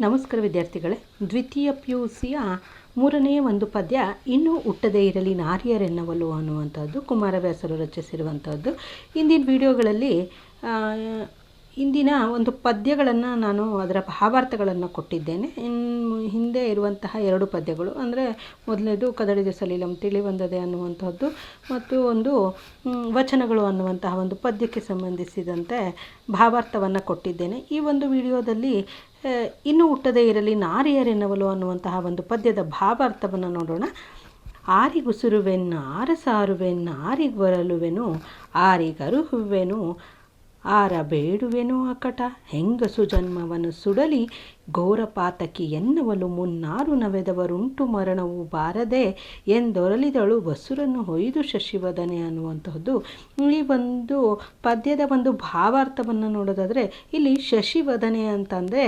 ನಮಸ್ಕಾರ ವಿದ್ಯಾರ್ಥಿಗಳೇ. ದ್ವಿತೀಯ ಪಿ ಯು ಸಿಯ ಮೂರನೆಯ ಒಂದು ಪದ್ಯ, ಇನ್ನೂ ಹುಟ್ಟದೇ ಇರಲಿ ನಾರಿಯರೆನ್ನವಲು ಅನ್ನುವಂಥದ್ದು, ಕುಮಾರವ್ಯಾಸರು ರಚಿಸಿರುವಂಥದ್ದು. ಇಂದಿನ ವಿಡಿಯೋಗಳಲ್ಲಿ ಇಂದಿನ ಒಂದು ಪದ್ಯಗಳನ್ನು ನಾನು ಅದರ ಭಾವಾರ್ಥಗಳನ್ನು ಕೊಟ್ಟಿದ್ದೇನೆ. ಇನ್ನು ಹಿಂದೆ ಇರುವಂತಹ ಎರಡು ಪದ್ಯಗಳು, ಅಂದರೆ ಮೊದಲನೇದು ಕದಡಿದ ಸಲೀಲಂ ತಿಳಿವಂದದೆ ಅನ್ನುವಂಥದ್ದು ಮತ್ತು ಒಂದು ವಚನಗಳು ಅನ್ನುವಂತಹ ಒಂದು ಪದ್ಯಕ್ಕೆ ಸಂಬಂಧಿಸಿದಂತೆ ಭಾವಾರ್ಥವನ್ನು ಕೊಟ್ಟಿದ್ದೇನೆ. ಈ ಒಂದು ವಿಡಿಯೋದಲ್ಲಿ ಇನ್ನೂ ಹುಟ್ಟದೇ ಇರಲಿ ನಾರಿಯರೆನ್ನವಲು ಅನ್ನುವಂತಹ ಒಂದು ಪದ್ಯದ ಭಾವಾರ್ಥವನ್ನು ನೋಡೋಣ. ಆರಿಗುಸುರುವೆನ್, ಆರಸಾರುವೆನ್, ಆರಿಗೊರಲುವೆನು, ಆರಿಗರುಹುವೆನು ಆರ ಬೇಡುವೆನು ಅಕಟ ಹೆಂಗಸು ಜನ್ಮವನ್ನು ಸುಡಲಿ. ಘೋರಪಾತಕಿ ಎನ್ನುವಲು ಮುನ್ನಾರು ನವೆದವರುಂಟು ಮರಣವು ಬಾರದೆ ಎಂದೊರಲಿದಳು ಬಸುರನ್ನು ಹೊಯ್ದು ಶಶಿವದನೆ ಅನ್ನುವಂತಹದ್ದು. ಈ ಒಂದು ಪದ್ಯದ ಒಂದು ಭಾವಾರ್ಥವನ್ನು ನೋಡೋದಾದರೆ ಇಲ್ಲಿ ಶಶಿವದನೆ ಅಂತಂದರೆ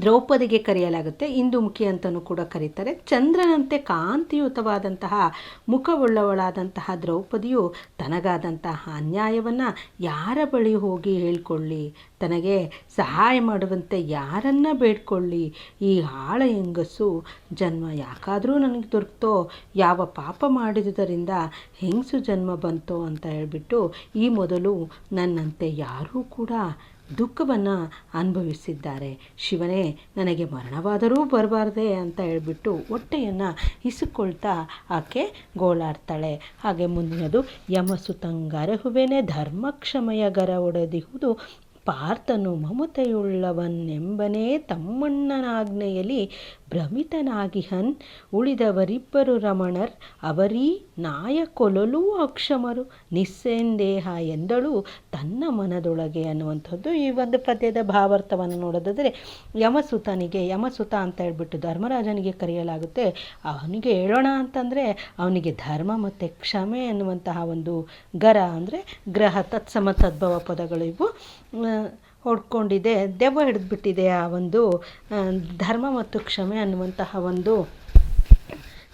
ದ್ರೌಪದಿಗೆ ಕರೆಯಲಾಗುತ್ತೆ. ಇಂದುಮುಖಿ ಅಂತಲೂ ಕೂಡ ಕರೀತಾರೆ. ಚಂದ್ರನಂತೆ ಕಾಂತಿಯುತವಾದಂತಹ, ಮುಖವುಳ್ಳವಳಾದಂತಹ ದ್ರೌಪದಿಯು ತನಗಾದಂತಹ ಅನ್ಯಾಯವನ್ನು ಯಾರ ಬಳಿ ಹೋಗಿ ಹೇಳ್ಕೊಳ್ಳಿ? ತನಗೆ ಸಹಾಯ ಮಾಡುವಂತೆ ಯಾರನ್ನ ಬೇಡ್ಕೊಳ್ಳಿ? ಈ ಆಳ ಹೆಂಗಸು ಜನ್ಮ ಯಾಕಾದರೂ ನನಗೆ ದೊರಕ್ತೋ? ಯಾವ ಪಾಪ ಮಾಡಿದುದರಿಂದ ಹೆಂಗಸು ಜನ್ಮ ಬಂತೋ ಅಂತ ಹೇಳಿಬಿಟ್ಟು ಈ ಮೊದಲು ನನ್ನಂತೆ ಯಾರೂ ಕೂಡ ದುಃಖವನ್ನು ಅನುಭವಿಸಿದ್ದಾರೆ. ಶಿವನೇ, ನನಗೆ ಮರಣವಾದರೂ ಬರಬಾರ್ದೆ ಅಂತ ಹೇಳ್ಬಿಟ್ಟು ಹೊಟ್ಟೆಯನ್ನು ಇಸುಕೊಳ್ತಾ ಆಕೆ ಗೋಳಾಡ್ತಾಳೆ. ಹಾಗೆ ಮುಂದಿನದು ಯಮಸುತಂಗರಹುವೆನೆ ಧರ್ಮಕ್ಷಮಯ ಗರ ಒಡೆದಿಹುದು, ಪಾರ್ಥನು ಮಮತೆಯುಳ್ಳವನೆಂಬನೇ ತಮ್ಮಣ್ಣನಾಜ್ಞೆಯಲ್ಲಿ ಭ್ರಮಿತನಾಗಿಹನ್, ಉಳಿದವರಿಬ್ಬರು ರಮಣರ್ ಅವರೀ ನಾಯ ಕೊಲಲೂ ಅಕ್ಷಮರು, ನಿಸ್ಸಂದೇಹ ಎಂದಳು ತನ್ನ ಮನದೊಳಗೆ ಅನ್ನುವಂಥದ್ದು ಈ ಒಂದು ಪದ್ಯದ ಭಾವಾರ್ಥವನ್ನು ನೋಡೋದಾದರೆ ಯಮಸುತನಿಗೆ, ಯಮಸುತ ಅಂತ ಹೇಳ್ಬಿಟ್ಟು ಧರ್ಮರಾಜನಿಗೆ ಕರೆಯಲಾಗುತ್ತೆ, ಅವನಿಗೆ ಹೇಳೋಣ ಅಂತಂದರೆ ಅವನಿಗೆ ಧರ್ಮ ಮತ್ತು ಕ್ಷಮೆ ಅನ್ನುವಂತಹ ಒಂದು ಗರ ಅಂದರೆ ಗ್ರಹ ತತ್ಸಮ ತದ್ಭವ ಪದಗಳು ಇವು ಹೊಡ್ಕೊಂಡಿದೆ, ದೆವ್ವ ಹಿಡಿದ್ಬಿಟ್ಟಿದೆ ಆ ಒಂದು ಧರ್ಮ ಮತ್ತು ಕ್ಷಮೆ ಅನ್ನುವಂತಹ ಒಂದು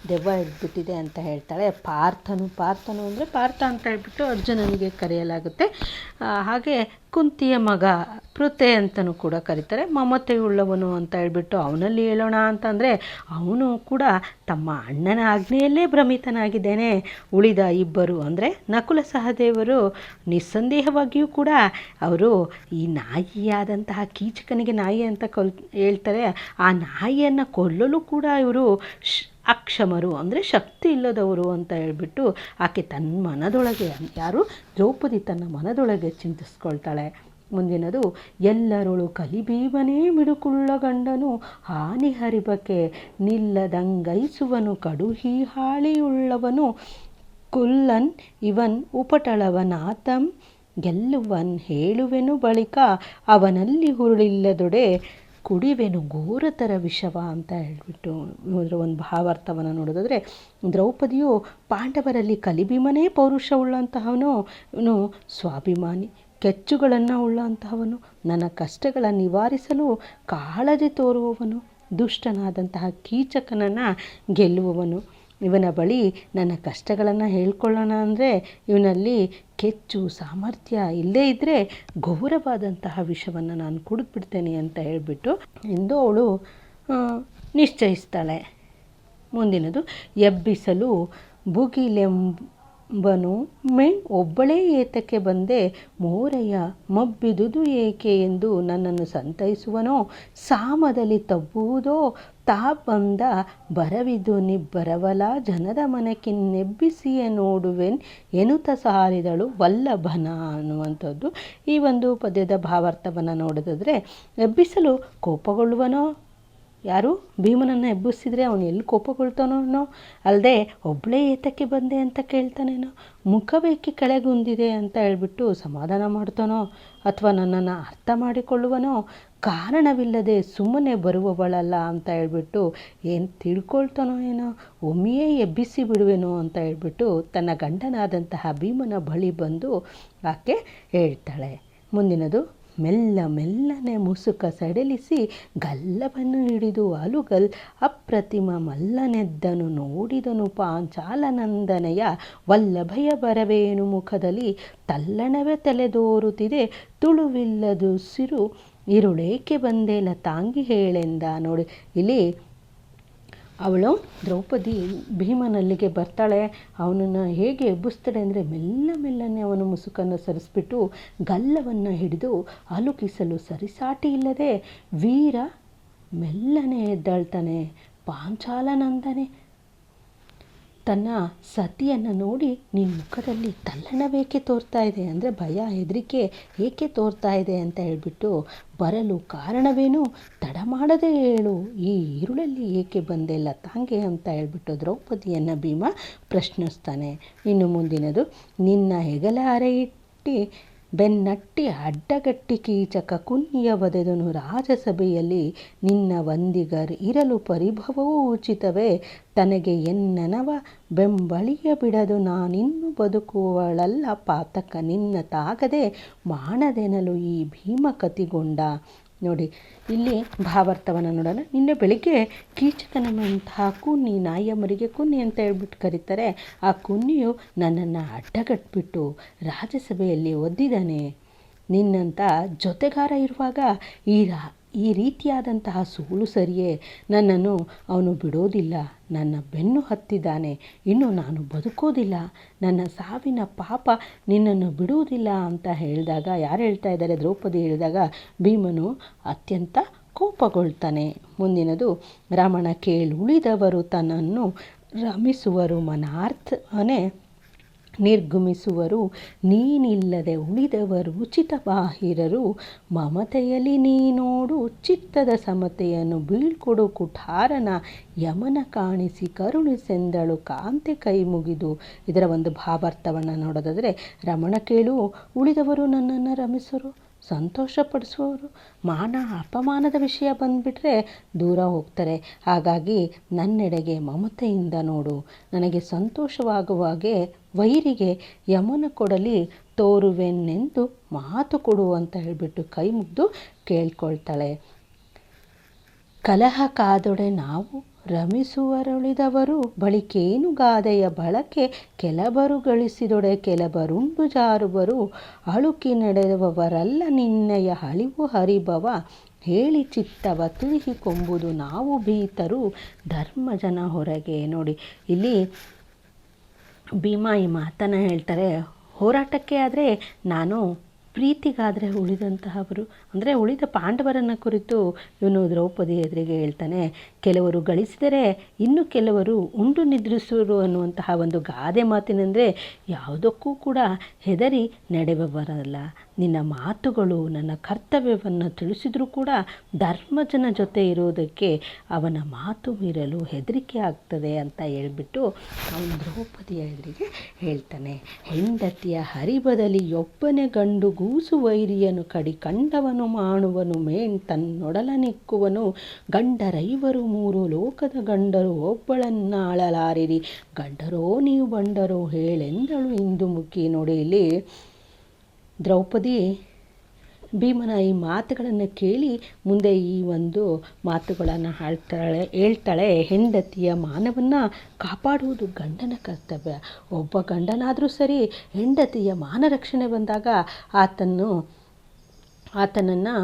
ದೆವ್ವ ಹಿಡಿದ್ಬಿಟ್ಟಿದೆ ಅಂತ ಹೇಳ್ತಾಳೆ. ಪಾರ್ಥನು ಪಾರ್ಥನು ಅಂದರೆ ಪಾರ್ಥ ಅಂತ ಹೇಳ್ಬಿಟ್ಟು ಅರ್ಜುನನಿಗೆ ಕರೆಯಲಾಗುತ್ತೆ. ಹಾಗೆ ಕುಂತಿಯ ಮಗ ಪೃತೆ ಅಂತಲೂ ಕೂಡ ಕರೀತಾರೆ. ಮಮತೆಯುಳ್ಳವನು ಅಂತ ಹೇಳ್ಬಿಟ್ಟು ಅವನಲ್ಲಿ ಹೇಳೋಣ ಅಂತಂದರೆ ಅವನು ಕೂಡ ತಮ್ಮ ಅಣ್ಣನ ಆಜ್ಞೆಯಲ್ಲೇ ಭ್ರಮಿತನಾಗಿದ್ದೇನೆ. ಉಳಿದ ಇಬ್ಬರು ಅಂದರೆ ನಕುಲ ಸಹದೇವರು ನಿಸ್ಸಂದೇಹವಾಗಿಯೂ ಕೂಡ ಅವರು ಈ ನಾಯಿಯಾದಂತಹ ಕೀಚಕನಿಗೆ ನಾಯಿ ಅಂತ ಕೊಲ್, ಹೇಳ್ತಾರೆ. ಆ ನಾಯಿಯನ್ನು ಕೊಲ್ಲಲು ಕೂಡ ಇವರು ಅಕ್ಷಮರು ಅಂದರೆ ಶಕ್ತಿ ಇಲ್ಲದವರು ಅಂತ ಹೇಳ್ಬಿಟ್ಟು ಆಕೆ ತನ್ನ ಮನದೊಳಗೆ ಯಾರು ದ್ರೌಪದಿ ತನ್ನ ಮನದೊಳಗೆ ಚಿಂತಿಸ್ಕೊಳ್ತಾಳೆ. ಮುಂದಿನದು, ಎಲ್ಲರೊಳು ಕಲಿಬೀವನೇ ಮಿಡುಕುಳ್ಳ ಗಂಡನು ಹಾನಿ ಹರಿಬಕೆ ನಿಲ್ಲದಂಗೈಸುವನು ಕಡುಹಿ ಹಾಳಿಯುಳ್ಳವನು ಕುಲ್ಲನ್ ಇವನ್ ಉಪಟಳವನಾತಂ ಗೆಲ್ಲುವನ್ ಹೇಳುವೆನು ಬಳಿಕ ಅವನಲ್ಲಿ ಹುರುಳಿಲ್ಲದೊಡೆ ಕುಡಿವೆನು ಘೋರತರ ವಿಷವ ಅಂತ ಹೇಳ್ಬಿಟ್ಟು ಅದರ ಒಂದು ಭಾವಾರ್ಥವನ್ನು ನೋಡೋದಾದರೆ ದ್ರೌಪದಿಯು ಪಾಂಡವರಲ್ಲಿ ಕಲಿಭೀಮನೇ ಪೌರುಷವುಳ್ಳಂತಹವನು ಇವನು ಸ್ವಾಭಿಮಾನಿ, ಕೆಚ್ಚುಗಳನ್ನು ಉಳ್ಳಂತಹವನು, ನನ್ನ ಕಷ್ಟಗಳ ನಿವಾರಿಸಲು ಕಾಳಜಿ ತೋರುವವನು, ದುಷ್ಟನಾದಂತಹ ಕೀಚಕನನ್ನು ಗೆಲ್ಲುವವನು. ಇವನ ಬಳಿ ನನ್ನ ಕಷ್ಟಗಳನ್ನು ಹೇಳ್ಕೊಳ್ಳೋಣ ಅಂದರೆ ಇವನಲ್ಲಿ ಕೆಚ್ಚು, ಸಾಮರ್ಥ್ಯ ಇಲ್ಲದೇ ಇದ್ದರೆ ಘೋರವಾದಂತಹ ವಿಷವನ್ನು ನಾನು ಕುಡಿದ್ಬಿಡ್ತೇನೆ ಅಂತ ಹೇಳಿಬಿಟ್ಟು ಎಂದು ಅವಳು ನಿಶ್ಚಯಿಸ್ತಾಳೆ. ಮುಂದಿನದು, ಎಬ್ಬಿಸಲು ಬುಗಿಲೆಂಬನು ಮೆಣ್ ಒಬ್ಬಳೇ ಏತಕ್ಕೆ ಬಂದೆ, ಮೋರಯ್ಯ ಮಬ್ಬಿದುದು ಏಕೆ ಎಂದು ನನ್ನನ್ನು ಸಂತೈಸುವನೋ, ಸಾಮದಲ್ಲಿ ತಬ್ಬುವುದೋ ತಾ ಬಂದ ಬರವಿದು ನಿಬ್ಬರವಲ ಜನದ ಮನಕ್ಕಿನ್ನೆಬ್ಬಿಸಿಯೇ ನೋಡುವೆನ್ ಎನುತ ಸಾರಿದಳು ವಲ್ಲಭನ ಅನ್ನುವಂಥದ್ದು. ಈ ಒಂದು ಪದ್ಯದ ಭಾವಾರ್ಥವನ್ನು ನೋಡೋದಾದರೆ ಎಬ್ಬಿಸಲು ಕೋಪಗೊಳ್ಳುವನೋ? ಯಾರು? ಭೀಮನನ್ನು ಎಬ್ಬಿಸಿದರೆ ಅವನು ಎಲ್ಲಿ ಕೋಪಗೊಳ್ತಾನೋನೋ ಅಲ್ಲದೆ ಒಬ್ಬಳೇ ಏತಕ್ಕೆ ಬಂದೆ ಅಂತ ಕೇಳ್ತಾನೇನೋ? ಮುಖಬೇಕಿ ಕೆಳಗುಂದಿದೆ ಅಂತ ಹೇಳ್ಬಿಟ್ಟು ಸಮಾಧಾನ ಮಾಡ್ತಾನೋ? ಅಥವಾ ನನ್ನನ್ನು ಅರ್ಥ ಮಾಡಿಕೊಳ್ಳುವನೋ? ಕಾರಣವಿಲ್ಲದೆ ಸುಮ್ಮನೆ ಬರುವವಳಲ್ಲ ಅಂತ ಹೇಳ್ಬಿಟ್ಟು ಏನು ತಿಳ್ಕೊಳ್ತಾನೋ ಏನೋ, ಒಮ್ಮೆಯೇ ಎಬ್ಬಿಸಿ ಬಿಡುವೆನೋ ಅಂತ ಹೇಳ್ಬಿಟ್ಟು ತನ್ನ ಗಂಡನಾದಂತಹ ಭೀಮನ ಬಳಿ ಬಂದು ಆಕೆ ಹೇಳ್ತಾಳೆ. ಮುಂದಿನದು, ಮೆಲ್ಲ ಮೆಲ್ಲನೆ ಮುಸುಕ ಸಡಿಲಿಸಿ ಗಲ್ಲವನ್ನು ಹಿಡಿದು ಅಲುಗಲ್ ಅಪ್ರತಿಮ ಮಲ್ಲನೆದ್ದನು ನೋಡಿದನು ಪಾಂಚಾಲನಂದನೆಯ ವಲ್ಲಭಯ ಬರವೇನು ಮುಖದಲ್ಲಿ ತಲ್ಲಣವೇ ತಲೆದೋರುತ್ತಿದೆ ತುಳುವಿಲ್ಲದು ಸಿರು ಇರುಳೇಕೆ ಬಂದೆ ತಾಂಗಿ ಹೇಳೆಂದ. ನೋಡಿ, ಇಲ್ಲಿ ಅವಳು ದ್ರೌಪದಿ ಭೀಮನಲ್ಲಿಗೆ ಬರ್ತಾಳೆ. ಅವನನ್ನು ಹೇಗೆ ಎಬ್ಬಿಸ್ತಾಳೆ ಅಂದರೆ ಮೆಲ್ಲ ಮೆಲ್ಲನೆ ಅವನ ಮುಸುಕನ್ನು ಸರಿಸ್ಬಿಟ್ಟು ಗಲ್ಲವನ್ನು ಹಿಡಿದು ಅಲುಕಿಸಲು ಸರಿಸಾಟಿ ಇಲ್ಲದೆ ವೀರ ಮೆಲ್ಲನೆ ಎದ್ದಾಳ್ತಾನೆ ಪಾಂಚಾಲನಂದನೆ ತನ್ನ ಸತಿಯನ್ನು ನೋಡಿ ನಿನ್ನ ಮುಖದಲ್ಲಿ ತಲ್ಲಣವೇಕೆ ತೋರ್ತಾ ಇದೆ? ಅಂದರೆ ಭಯ, ಹೆದರಿಕೆ ಏಕೆ ತೋರ್ತಾ ಇದೆ ಅಂತ ಹೇಳಿಬಿಟ್ಟು ಬರಲು ಕಾರಣವೇನು? ತಡ ಮಾಡದೆ ಹೇಳು. ಈ ಈರುಳಲ್ಲಿ ಏಕೆ ಬಂದೆಲ್ಲ ತಾಂಗೆ ಅಂತ ಹೇಳಿಬಿಟ್ಟು ದ್ರೌಪದಿಯನ್ನು ಭೀಮ ಪ್ರಶ್ನಿಸ್ತಾನೆ. ಇನ್ನು ಮುಂದಿನದು, ನಿನ್ನ ಹೆಗಲ ಅರೆಯಿಟ್ಟಿ ಬೆನ್ನಟ್ಟಿ ಅಡ್ಡಗಟ್ಟಿ ಕೀಚಕ ಕುನ್ನಿಯ ವದೆದನು ರಾಜಸಭೆಯಲ್ಲಿ ನಿನ್ನ ವಂದಿಗರ್ ಇರಲು ಪರಿಭವವೂ ಉಚಿತವೇ. ತನಗೆ ಎನ್ನನವ ಬೆಂಬಳಿಯ ಬಿಡದು ನಾನಿನ್ನು ಬದುಕುವಳಲ್ಲ, ಪಾತಕ ನಿನ್ನ ತಾಗದೆ ಮಾಡದೆನಲು ಈ ಭೀಮ ಕತಿಗೊಂಡ ನೋಡಿ, ಇಲ್ಲಿ ಭಾವಾರ್ಥವನ್ನು ನೋಡೋಣ. ನಿನ್ನೆ ಬೆಳಿಗ್ಗೆ ಕೀಚಕನಂತಹ ಕುನ್ನಿ ನಾಯಿಯ ಮರಿಗೆ ಕುನ್ನಿ ಅಂತ ಹೇಳ್ಬಿಟ್ಟು ಕರೀತಾರೆ. ಆ ಕುನ್ನಿಯು ನನ್ನನ್ನು ಅಡ್ಡಗಟ್ಬಿಟ್ಟು ರಾಜ್ಯಸಭೆಯಲ್ಲಿ ಒದ್ದಿದ್ದಾನೆ. ನಿನ್ನಂಥ ಜೊತೆಗಾರ ಇರುವಾಗ ಈ ರಾ ಈ ರೀತಿಯಾದಂತಹ ಸೋಲು ಸರಿಯೇ, ನನ್ನನ್ನು ಅವನು ಬಿಡೋದಿಲ್ಲ, ನನ್ನ ಬೆನ್ನು ಹತ್ತಿದ್ದಾನೆ, ಇನ್ನು ನಾನು ಬದುಕೋದಿಲ್ಲ, ನನ್ನ ಸಾವಿನ ಪಾಪ ನಿನ್ನನ್ನು ಬಿಡುವುದಿಲ್ಲ ಅಂತ ಹೇಳಿದಾಗ ಯಾರು ಹೇಳ್ತಾ ಇದ್ದಾರೆ? ದ್ರೌಪದಿ ಹೇಳಿದಾಗ ಭೀಮನು ಅತ್ಯಂತ ಕೋಪಗೊಳ್ತಾನೆ. ಮುಂದಿನದು ರಮಣ ಕೇಳುಳಿದವರು ತನ್ನನ್ನು ರಮಿಸುವರು ಮನಾರ್ಥನೇ ನಿರ್ಗಮಿಸುವರು. ನೀನಿಲ್ಲದೆ ಉಳಿದವರು ಉಚಿತ ಬಾಹಿರರು ಮಮತೆಯಲ್ಲಿ ನೀನೋಡು ಚಿತ್ತದ ಸಮತೆಯನ್ನು ಬೀಳ್ಕೊಡು ಕುಠಾರನ ಯಮನ ಕಾಣಿಸಿ ಕರುಣಿಸೆಂದಳು ಕಾಂತೆ ಕೈ ಮುಗಿದು. ಇದರ ಒಂದು ಭಾವಾರ್ಥವನ್ನು ನೋಡೋದಾದರೆ, ರಮಣ ಕೇಳು, ಉಳಿದವರು ನನ್ನನ್ನು ರಮಿಸರು, ಸಂತೋಷಪಡಿಸುವವರು. ಮಾನ ಅಪಮಾನದ ವಿಷಯ ಬಂದುಬಿಟ್ರೆ ದೂರ ಹೋಗ್ತಾರೆ. ಹಾಗಾಗಿ ನನ್ನೆಡೆಗೆ ಮಮತೆಯಿಂದ ನೋಡು. ನನಗೆ ಸಂತೋಷವಾಗುವಾಗೆ ವೈರಿಗೆ ಯಮನ ಕೊಡಲಿ ತೋರುವೆನೆಂದು ಮಾತು ಕೊಡು ಅಂತ ಹೇಳಿಬಿಟ್ಟು ಕೈ ಮುಗಿದು ಕೇಳ್ಕೊಳ್ತಾಳೆ. ಕಲಹ ಕಾದೊಡೆ ನಾವು ರಮಿಸುವರುಳಿದವರು, ಬಳಿಕೇನು ಗಾದೆಯ ಬಳಕೆ ಕೆಲಬರು ಗಳಿಸಿದೊಡೆ, ಕೆಲಬರುಂಡು ಜಾರುವರು, ಅಳುಕಿ ನಡೆದವರಲ್ಲ ನಿನ್ನೆಯ ಅಳಿವು ಹರಿಭವ ಹೇಳಿ ಚಿತ್ತವ ತಿಳಿಸಿಕೊಂಬುದು ನಾವು ಭೀತರು, ಧರ್ಮಜನ ಹೊರಗೆ. ನೋಡಿ, ಇಲ್ಲಿ ಭೀಮ ಈ ಹೇಳ್ತಾರೆ ಹೋರಾಟಕ್ಕೆ ಆದರೆ ನಾನು ಪ್ರೀತಿಗಾದರೆ ಉಳಿದಂತಹವರು ಅಂದರೆ ಉಳಿದ ಪಾಂಡವರನ್ನು ಕುರಿತು ಇವನು ದ್ರೌಪದಿ ಎದುರಿಗೆ ಹೇಳ್ತಾನೆ, ಕೆಲವರು ಗಳಿಸಿದರೆ ಇನ್ನು ಕೆಲವರು ಉಂಡು ನಿದ್ರಿಸುವರು ಅನ್ನುವಂತಹ ಒಂದು ಗಾದೆ ಮಾತಿನಂದರೆ ಯಾವುದಕ್ಕೂ ಕೂಡ ಹೆದರಿ ನಡೆಬರಲ್ಲ. ನಿನ್ನ ಮಾತುಗಳು ನನ್ನ ಕರ್ತವ್ಯವನ್ನು ತಿಳಿಸಿದರೂ ಕೂಡ ಧರ್ಮಜನ ಜೊತೆ ಇರೋದಕ್ಕೆ ಅವನ ಮಾತು ಮೀರಲು ಹೆದರಿಕೆ ಆಗ್ತದೆ ಅಂತ ಹೇಳಿಬಿಟ್ಟು ಅವನು ದ್ರೌಪದಿಯ ಎದುರಿಗೆ ಹೇಳ್ತಾನೆ, ಹೆಂಡತಿಯ ಹರಿಬದಲಿ ಒಬ್ಬನೇ ಗಂಡು ಗೂಸು ವೈರಿಯನು ಕಡಿ ಕಂಡವನು ಮಾಡುವನು ಮೇಣ್ ತನ್ನೊಡಲನಿಕ್ಕುವನು. ಗಂಡರೈವರು ಮೂರು ಲೋಕದ ಗಂಡರು, ಒಬ್ಬಳನ್ನಾಳಲಾರಿರಿ. ಗಂಡರೋ ನೀವು ಬಂಡರೋ ಹೇಳೆಂದಳು ಇಂದು ಮುಖಿ ನೋಡಿ ದ್ರೌಪದಿ ಭೀಮನ ಈ ಮಾತುಗಳನ್ನು ಕೇಳಿ ಮುಂದೆ ಈ ಒಂದು ಮಾತುಗಳನ್ನು ಹಾಳ್ತಾಳೆ, ಹೇಳ್ತಾಳೆ, ಹೆಂಡತಿಯ ಮಾನವನ್ನು ಕಾಪಾಡುವುದು ಗಂಡನ ಕರ್ತವ್ಯ. ಒಬ್ಬ ಗಂಡನಾದರೂ ಸರಿ, ಹೆಂಡತಿಯ ಮಾನ ರಕ್ಷಣೆ ಬಂದಾಗ ಆತನ್ನು ಆತನನ್ನು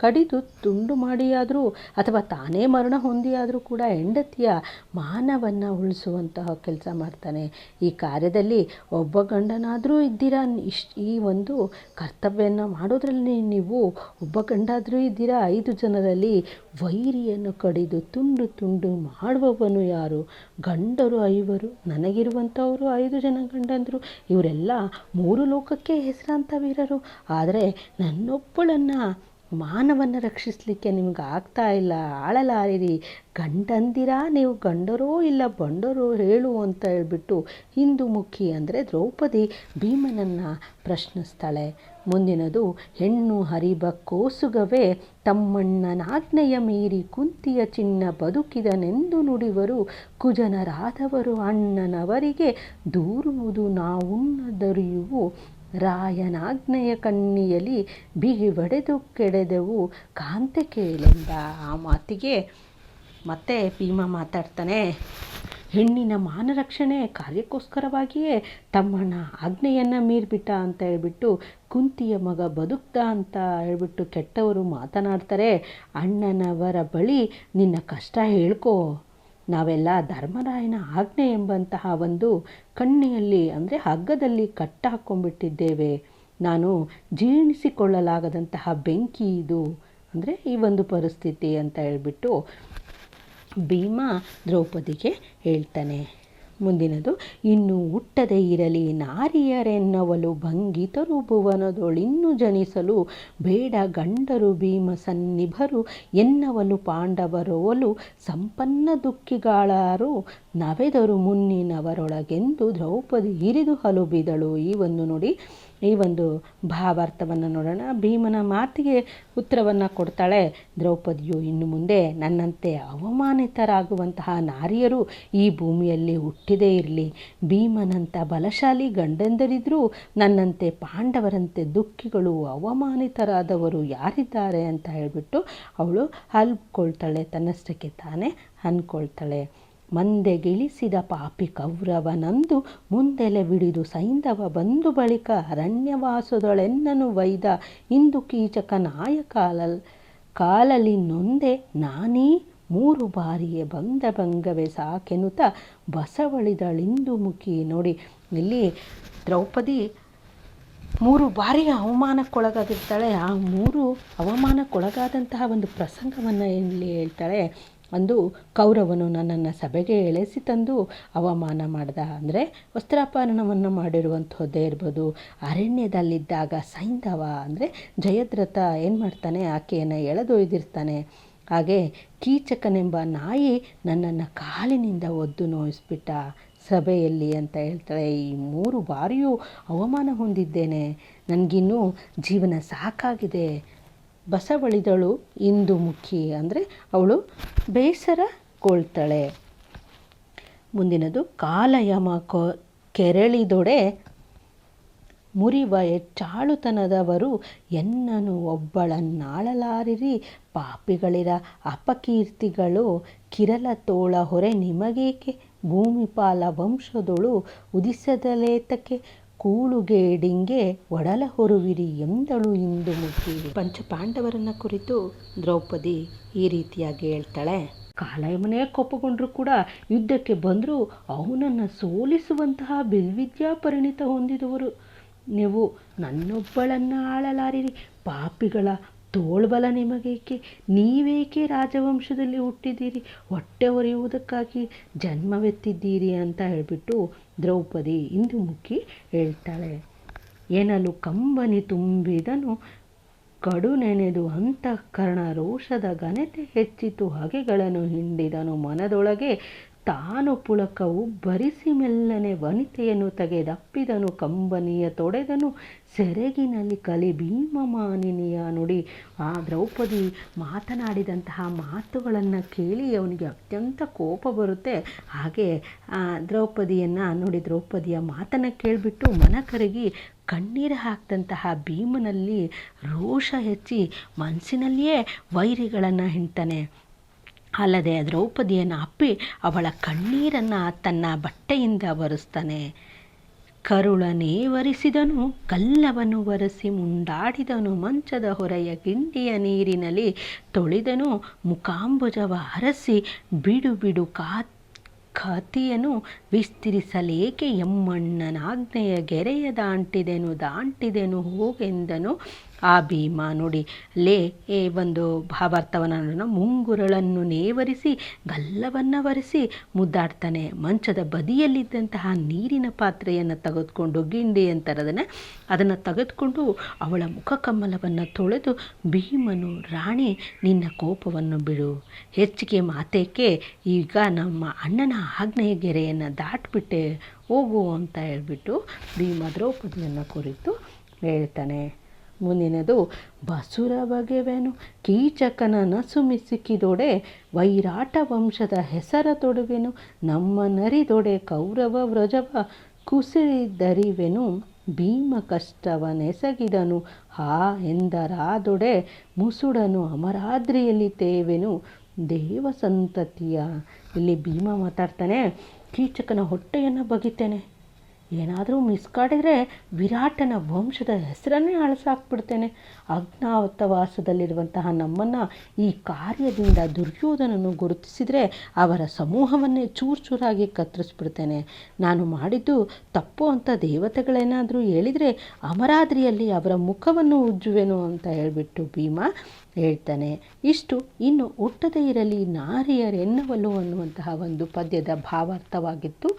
ಕಡಿದು ತುಂಡು ಮಾಡಿಯಾದರೂ ಅಥವಾ ತಾನೇ ಮರಣ ಹೊಂದಿಯಾದರೂ ಕೂಡ ಹೆಂಡತಿಯ ಮಾನವನ್ನು ಉಳಿಸುವಂತಹ ಕೆಲಸ ಮಾಡ್ತಾನೆ. ಈ ಕಾರ್ಯದಲ್ಲಿ ಒಬ್ಬ ಗಂಡನಾದರೂ ಇದ್ದೀರಾ? ಇಷ್ಟು ಈ ಒಂದು ಕರ್ತವ್ಯನ ಮಾಡೋದ್ರಲ್ಲಿ ನೀವು ಒಬ್ಬ ಗಂಡಾದರೂ ಇದ್ದೀರಾ? ಐದು ಜನರಲ್ಲಿ ವೈರಿಯನ್ನು ಕಡಿದು ತುಂಡು ತುಂಡು ಮಾಡುವವನು ಯಾರು? ಗಂಡರು ಐವರು ನನಗಿರುವಂಥವರು ಐದು ಜನ ಗಂಡಂದರು. ಇವರೆಲ್ಲ ಮೂರು ಲೋಕಕ್ಕೆ ಹೆಸರಾಂತ ವೀರರು. ಆದರೆ ನನ್ನೊಬ್ಬಳನ್ನು ಮಾನವನ್ನು ರಕ್ಷಿಸಲಿಕ್ಕೆ ನಿಮ್ಗೆ ಆಗ್ತಾ ಇಲ್ಲ. ಆಳಲಾರಿರಿ. ಗಂಡಂದಿರಾ? ನೀವು ಗಂಡರೋ ಇಲ್ಲ ಬಂಡರೋ ಹೇಳು ಅಂತ ಹೇಳ್ಬಿಟ್ಟು ಹಿಂದೂ ಮುಖಿ ಅಂದರೆ ದ್ರೌಪದಿ ಭೀಮನನ್ನು ಪ್ರಶ್ನಿಸ್ತಾಳೆ. ಮುಂದಿನದು, ಹೆಣ್ಣು ಹರಿಬ ಕೋಸುಗವೇ, ತಮ್ಮಣ್ಣನಾಜ್ಞೆಯ ಮೀರಿ ಕುಂತಿಯ ಚಿನ್ನ ಬದುಕಿದನೆಂದು ನುಡಿವರು, ಕುಜನರಾದವರು ಅಣ್ಣನವರಿಗೆ ದೂರುವುದು ನಾವುಣ್ಣದರಿಯುವು ರಾಯನಾಜ್ಞೆಯ ಕಣ್ಣಿಯಲ್ಲಿ ಬಿಗಿ ಬಡೆದು ಕೆಡೆದೆವು ಕಾಂತೆ ಕೇಳೆಂದ. ಆ ಮಾತಿಗೆ ಮತ್ತೆ ಭೀಮ ಮಾತಾಡ್ತಾನೆ, ಹೆಣ್ಣಿನ ಮಾನರಕ್ಷಣೆ ಕಾರ್ಯಕ್ಕೋಸ್ಕರವಾಗಿಯೇ ತಮ್ಮಣ್ಣ ಆಜ್ಞೆಯನ್ನು ಮೀರಿಬಿಟ್ಟ ಅಂತ ಹೇಳ್ಬಿಟ್ಟು ಕುಂತಿಯ ಮಗ ಬದುಕ್ದ ಅಂತ ಹೇಳ್ಬಿಟ್ಟು ಕೆಟ್ಟವರು ಮಾತನಾಡ್ತಾರೆ. ಅಣ್ಣನವರ ಬಳಿ ನಿನ್ನ ಕಷ್ಟ ಹೇಳ್ಕೊ. ನಾವೆಲ್ಲ ಧರ್ಮರಾಯನ ಆಜ್ಞೆ ಎಂಬಂತಹ ಒಂದು ಕಣ್ಣಿಯಲ್ಲಿ, ಅಂದರೆ ಹಗ್ಗದಲ್ಲಿ ಕಟ್ಟಾಕೊಂಡ್ಬಿಟ್ಟಿದ್ದೇವೆ. ನಾನು ಜೀರ್ಣಿಸಿಕೊಳ್ಳಲಾಗದಂತಹ ಬೆಂಕಿ ಇದು, ಅಂದರೆ ಈ ಒಂದು ಪರಿಸ್ಥಿತಿ ಅಂತ ಹೇಳ್ಬಿಟ್ಟು ಭೀಮ ದ್ರೌಪದಿಗೆ ಹೇಳ್ತಾನೆ. ಮುಂದಿನದು, ಇನ್ನು ಹುಟ್ಟದೆ ಇರಲಿ, ನಾರಿಯರೆನ್ನವಲು ಭಂಗಿತರು ಭುವನದೊಳಿನ್ನು ಜನಿಸಲು ಬೇಡ ಗಂಡರು ಭೀಮ ಸನ್ನಿಭರು ಎನ್ನವಲು ಪಾಂಡವರೋವಲು ಸಂಪನ್ನ ದುಃಖಿಗಾಳರು, ನವೆದರು ಮುನ್ನಿನವರೊಳಗೆಂದು ದ್ರೌಪದಿ ಹಿರಿದು ಹಲುಬಿದಳು. ಈ ಒಂದು ನೋಡಿ ಈ ಒಂದು ಭಾವಾರ್ಥವನ್ನು ನೋಡೋಣ. ಭೀಮನ ಮಾತಿಗೆ ಉತ್ತರವನ್ನು ಕೊಡ್ತಾಳೆ. ದ್ರೌಪದಿಯು ಇನ್ನು ಮುಂದೆ ನನ್ನಂತೆ ಅವಮಾನಿತರಾಗುವಂತಹ ನಾರಿಯರು ಈ ಭೂಮಿಯಲ್ಲಿ ಹುಟ್ಟಿದೇ ಇರಲಿ. ಭೀಮನಂಥ ಬಲಶಾಲಿ ಗಂಡಂದರಿದ್ರೂ ನನ್ನಂತೆ ಪಾಂಡವರಂತೆ ದುಃಖಿಗಳು ಅವಮಾನಿತರಾದವರು ಯಾರಿದ್ದಾರೆ ಅಂತ ಹೇಳಿಬಿಟ್ಟು ಅವಳು ಅಲ್ಕೊಳ್ತಾಳೆ ತನ್ನಷ್ಟಕ್ಕೆ ತಾನೇ ಅಂದ್ಕೊಳ್ತಾಳೆ ಮಂದೆಗಿಳಿಸಿದ ಪಾಪಿ ಕೌರವನಂದು ಮುಂದೆಲೆ ಬಿಡಿದು ಸೈಂಧವ ಬಂದು ಬಳಿಕ ಅರಣ್ಯವಾಸದೊಳೆನ್ನನು ವೈದ ಇಂದು ಕೀಚಕ ನಾಯಕಾಲ ಕಾಲಲಿ ನೊಂದೆ ನಾನೀ ಮೂರು ಬಾರಿಯೇ ಬಂದ ಭಂಗವೇ ಸಾಕೆನುತ ಬಸವಳಿದಳಿಂದು ಮುಖಿ ನೋಡಿ. ಇಲ್ಲಿ ದ್ರೌಪದಿ ಮೂರು ಬಾರಿ ಅವಮಾನಕ್ಕೊಳಗಾಗಿರ್ತಾಳೆ. ಆ ಮೂರು ಅವಮಾನಕ್ಕೊಳಗಾದಂತಹ ಒಂದು ಪ್ರಸಂಗವನ್ನು ಇಲ್ಲಿ ಹೇಳ್ತಾಳೆ. ಅಂದು ಕೌರವನು ನನ್ನನ್ನು ಸಭೆಗೆ ಎಳೆಸಿ ತಂದು ಅವಮಾನ ಮಾಡಿದ. ಅಂದರೆ ವಸ್ತ್ರಾಪಹರಣವನ್ನು ಮಾಡಿರುವಂಥದ್ದೇ ಇರ್ಬೋದು. ಅರಣ್ಯದಲ್ಲಿದ್ದಾಗ ಸೈಂಧವ, ಅಂದರೆ ಜಯದ್ರಥ ಏನು ಮಾಡ್ತಾನೆ? ಆಕೆಯನ್ನು ಎಳೆದೊಯ್ದಿರ್ತಾನೆ. ಹಾಗೆ ಕೀಚಕನೆಂಬ ನಾಯಿ ನನ್ನನ್ನು ಕಾಲಿನಿಂದ ಒದ್ದು ನೋಯಿಸ್ಬಿಟ್ಟ. ಸಭೆಯಲ್ಲಿ ಅಂತ ಹೇಳ್ತಾಳೆ, ಈ ಮೂರು ಬಾರಿಯೂ ಅವಮಾನ ಹೊಂದಿದ್ದೇನೆ. ನನಗಿನ್ನೂ ಜೀವನ ಸಾಕಾಗಿದೆ. ಬಸವಳಿದಳು ಇಂದು ಮುಖಿ ಅಂದರೆ ಅವಳು ಬೇಸರಗೊಳ್ತಾಳೆ ಮುಂದಿನದು ಕಾಲಯಮ ಕೊ, ಕೆರಳಿದೊಡೆ ಮುರಿವ ಚಾಳುತನದವರು ಎನ್ನನು ಒಬ್ಬಳನ್ನಾಳಲಾರಿರಿ. ಪಾಪಿಗಳಿರ ಅಪಕೀರ್ತಿಗಳು ಕಿರಲ ತೋಳ ಹೊರೆ ನಿಮಗೇಕೆ? ಭೂಮಿಪಾಲ ವಂಶದೊಳು ಉದಿಸದಲೇತಕ್ಕೆ ಕೂಳುಗೇಡಿಂಗೆ ಒಡಲ ಹೊರುವಿರಿ ಎಂದಳು ಇಂದು ಮುಖಿ. ಪಂಚಪಾಂಡವರನ್ನ ಕುರಿತು ದ್ರೌಪದಿ ಈ ರೀತಿಯಾಗಿ ಹೇಳ್ತಾಳೆ. ಕಾಲಯಮನೇ ಕೋಪಗೊಂಡರೂ ಕೂಡ ಯುದ್ಧಕ್ಕೆ ಬಂದರೂ ಅವನನ್ನು ಸೋಲಿಸುವಂತಹ ಬಿಲ್ವಿದ್ಯಾ ಪರಿಣಿತ ಹೊಂದಿದವರು. ನೀವು ನನ್ನೊಬ್ಬಳನ್ನು ಆಳಲಾರಿರಿ. ಪಾಪಿಗಳ ತೋಳ್ಬಲ ನಿಮಗೇಕೆ? ನೀವೇಕೆ ರಾಜವಂಶದಲ್ಲಿ ಹುಟ್ಟಿದ್ದೀರಿ? ಹೊಟ್ಟೆ ಒರೆಯುವುದಕ್ಕಾಗಿ ಜನ್ಮವೆತ್ತಿದ್ದೀರಿ ಅಂತ ಹೇಳಿಬಿಟ್ಟು ದ್ರೌಪದಿ ಇಂದು ಮುಖಿ ಹೇಳ್ತಾಳೆ, ಏನಲು ಕಂಬನಿ ತುಂಬಿದನು ಕಡು ನೆನೆದು ಅಂತಃಕರಣ ರೋಷದ ಘನತೆ ಹೆಚ್ಚಿತು, ಹಗೆಗಳನ್ನು ಹಿಂಡಿದನು ಮನದೊಳಗೆ ತಾನು ಪುಳಕವು ಭರಿಸಿ ಮೆಲ್ಲನೆ ವನಿತೆಯನ್ನು ತೆಗೆದಪ್ಪಿದನು, ಕಂಬನಿಯ ತೊಡೆದನು, ಸೆರಗಿನಲ್ಲಿ ಕಲಿ ಭೀಮಮಾನಿನಿಯ ನುಡಿ. ಆ ದ್ರೌಪದಿ ಮಾತನಾಡಿದಂತಹ ಮಾತುಗಳನ್ನು ಕೇಳಿ ಅವನಿಗೆ ಅತ್ಯಂತ ಕೋಪ ಬರುತ್ತೆ. ಹಾಗೆ ದ್ರೌಪದಿಯನ್ನು ನೋಡಿ, ದ್ರೌಪದಿಯ ಮಾತನ್ನು ಕೇಳಿಬಿಟ್ಟು ಮನ ಕರಗಿ ಕಣ್ಣೀರು ಹಾಕಿದಂತಹ ಭೀಮನಲ್ಲಿ ರೋಷ ಹೆಚ್ಚಿ ಮನಸ್ಸಿನಲ್ಲಿಯೇ ವೈರಿಗಳನ್ನು ಹಿಂಡ್ತಾನೆ ಅಲ್ಲದೆ ದ್ರೌಪದಿಯನ್ನು ಅಪ್ಪಿ ಅವಳ ಕಣ್ಣೀರನ್ನು ತನ್ನ ಬಟ್ಟೆಯಿಂದ ಒರೆಸ್ತಾನೆ. ಕರುಳನೇವರಿಸಿದನು ಕಲ್ಲವನ್ನು ಒರೆಸಿ ಮುಂಡಾಡಿದನು, ಮಂಚದ ಹೊರೆಯ ಗಿಂಡಿಯ ನೀರಿನಲ್ಲಿ ತೊಳೆದನು, ಮುಖಾಂಬುಜವ ಹರಸಿ ಬಿಡು ಬಿಡು ಕಾ ಕತಿಯನ್ನು ವಿಸ್ತರಿಸಲೇಕೆ, ಎಮ್ಮಣ್ಣನಾಜ್ಞೆಯ ಗೆರೆಯ ದಾಂಟಿದೆನು ದಾಂಟಿದೆನು ಹೋಗೆಂದನು. ಆ ಭೀಮ ನೋಡಿ. ಲೇ, ಏ ಒಂದು ಭಾವಾರ್ಥವನ್ನು ನೋಡೋಣ ಮುಂಗುರಳನ್ನು ನೇವರಿಸಿ, ಗಲ್ಲವನ್ನು ಒರೆಸಿ, ಮುದ್ದಾಡ್ತಾನೆ. ಮಂಚದ ಬದಿಯಲ್ಲಿದ್ದಂತಹ ನೀರಿನ ಪಾತ್ರೆಯನ್ನು ತೆಗೆದುಕೊಂಡು ಗಿಂಡಿ ಅಂತಾರೆ ಅದನ್ನು ತೆಗೆದುಕೊಂಡು ಅವಳ ಮುಖಕಮಲವನ್ನು ತೊಳೆದು, ಭೀಮನು, ರಾಣಿ, ನಿನ್ನ ಕೋಪವನ್ನು ಬಿಡು. ಹೆಚ್ಚಿಗೆ ಮಾತೇಕೆ, ಈಗ ನಮ್ಮ ಅಣ್ಣನ ಆಗ್ನೇಯ ಗೆರೆಯನ್ನು ದಾಟ್ಬಿಟ್ಟೆ, ಹೋಗು ಅಂತ ಹೇಳ್ಬಿಟ್ಟು ಭೀಮ ದ್ರೌಪದಿಯನ್ನು ಕುರಿತು ಹೇಳ್ತಾನೆ. ಮುಂದಿನದು ಬಸುರ ಬಗೆವೆನು ಕೀಚಕನ ನಸುಮಿಸುಕಿದೊಡೆ ವೈರಾಟ ವಂಶದ ಹೆಸರ ತೊಡುವೆನು, ನಮ್ಮ ನರಿದೊಡೆ ಕೌರವ ವ್ರಜವ ಕುಸಿದರಿವೆನು ಭೀಮ ಕಷ್ಟವನೆಸಗಿದನು, ಹಾ ಎಂದರಾದೊಡೆ ಮುಸುಡನು ಅಮರಾದ್ರಿಯಲ್ಲಿ ತೇವೆನು ದೇವ ಸಂತತಿಯ ಇಲ್ಲಿ ಭೀಮ ಮಾತಾಡ್ತಾನೆ, ಕೀಚಕನ ಹೊಟ್ಟೆಯನ್ನು ಬಗಿತೇನೆ. ಏನಾದರೂ ಮಿಸ್ ಕಾಡಿದರೆ ವಿರಾಟನ ವಂಶದ ಹೆಸರನ್ನೇ ಅಳಿಸಾಕ್ಬಿಡ್ತೇನೆ. ಅಜ್ಞಾತವಾಸದಲ್ಲಿರುವಂತಹ ನಮ್ಮನ್ನು ಈ ಕಾರ್ಯದಿಂದ ದುರ್ಯೋಧನನು ಗುರುತಿಸಿದರೆ ಅವರ ಸಮೂಹವನ್ನೇ ಚೂರು ಚೂರಾಗಿ ಕತ್ತರಿಸ್ಬಿಡ್ತೇನೆ. ನಾನು ಮಾಡಿದ್ದು ತಪ್ಪು ಅಂತ ದೇವತೆಗಳೇನಾದರೂ ಹೇಳಿದರೆ ಅಮರಾದ್ರಿಯಲ್ಲಿ ಅವರ ಮುಖವನ್ನು ಉಜ್ಜುವೆನು ಅಂತ ಹೇಳಿಬಿಟ್ಟು ಭೀಮ ಹೇಳ್ತಾನೆ. ಇಷ್ಟು, ಇನ್ನು ಹುಟ್ಟದೇ ಇರಲಿ ನಾರಿಯರೆನ್ನವಲು ಅನ್ನುವಂತಹ ಒಂದು ಪದ್ಯದ ಭಾವಾರ್ಥವಾಗಿತ್ತು.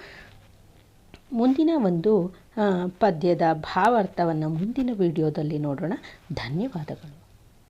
ಮುಂದಿನ ಒಂದು ಪದ್ಯದ ಭಾವಾರ್ಥವನ್ನು ಮುಂದಿನ ವಿಡಿಯೋದಲ್ಲಿ ನೋಡೋಣ. ಧನ್ಯವಾದಗಳು.